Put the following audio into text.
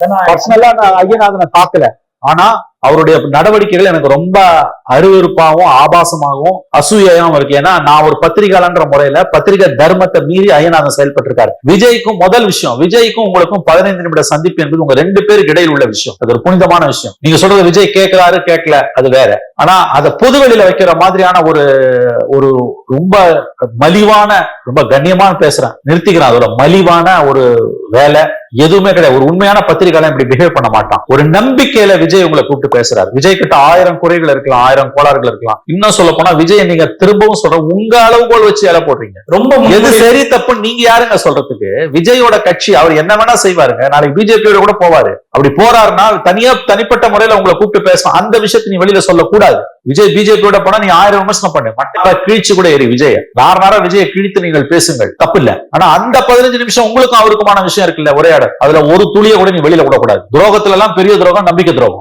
பர்சனலா நான் ஐயநாதனை பார்க்கல. ஆனா அவருடைய நடவடிக்கைகள் எனக்கு ரொம்ப அருவருப்பாகவும் ஆபாசமாகவும் அசூயாவும் இருக்கு. ஏன்னா நான் ஒரு பத்திரிகையாளன்ற முறையில பத்திரிகை தர்மத்தை மீறி ஐயநாதன் செயல்பட்டு இருக்காரு விஜய்க்கும் முதல் விஷயம் விஜய்க்கும் உங்களுக்கும் பதினைந்து நிமிட சந்திப்பு என்பது உங்க ரெண்டு பேருக்கு இடையில் உள்ள விஷயம். அது ஒரு புனிதமான விஷயம். நீங்க சொல்றது விஜய் கேட்கிறாரு கேட்கல அது வேற. ஆனா அதை பொதுவெளியில வைக்கிற மாதிரியான ஒரு ஒரு ரொம்ப மலிவான ரொம்ப கண்ணியமான பேசுறேன். நிறுத்திக்கிறேன். அதோட மலிவான ஒரு வேலை எதுவுமே கிடையாது. ஒரு உண்மையான பத்திரிகையாளன் இப்படி பிஹேவ் பண்ண மாட்டான். ஒரு நம்பிக்கையில விஜய் உங்களை கூப்பிட்டு பேசுறாரு. விஜய் கிட்ட ஆயிரம் குறைகள் இருக்கலாம் ஆயிரம் கோளாறுகள் இருக்கலாம். இன்னும் சொல்ல போனா விஜய் நீங்க திரும்பவும் சொல்ற உங்க அளவுகோல் வச்சு எலை போடுறீங்க. ரொம்ப எது சரி தப்பு நீங்க யாருங்க சொல்றதுக்கு? விஜயோட கட்சி அவர் என்ன வேணா செய்வாருங்க. நாளைக்கு பிஜேபியோட கூட போவாரு. அப்படி போறாருன்னா தனியா தனிப்பட்ட முறையில உங்களை கூப்பிட்டு பேசலாம் அந்த விஷயத்தை நீ வெளியில சொல்லக்கூடாது. விஜய் பிஜேபியோட போனா நீ ஆயிரம் விமர்சனம் பண்ணு. மட்டார கிழிச்சு கூட ஏறி விஜய். நார் நேரம் விஜயை கிழித்து நீங்கள் பேசுங்கள். தப்பு இல்ல ஆனா அந்த பதினஞ்சு நிமிஷம் உங்களுக்கும் அவருக்குமான விஷயம் இருக்குல்ல உரையாடல். அதுல ஒரு துளிய கூட நீ வெளியில விடக்கூடாது. துரோகத்துல எல்லாம் பெரிய துரோகம் நம்பிக்கை துரோகம்.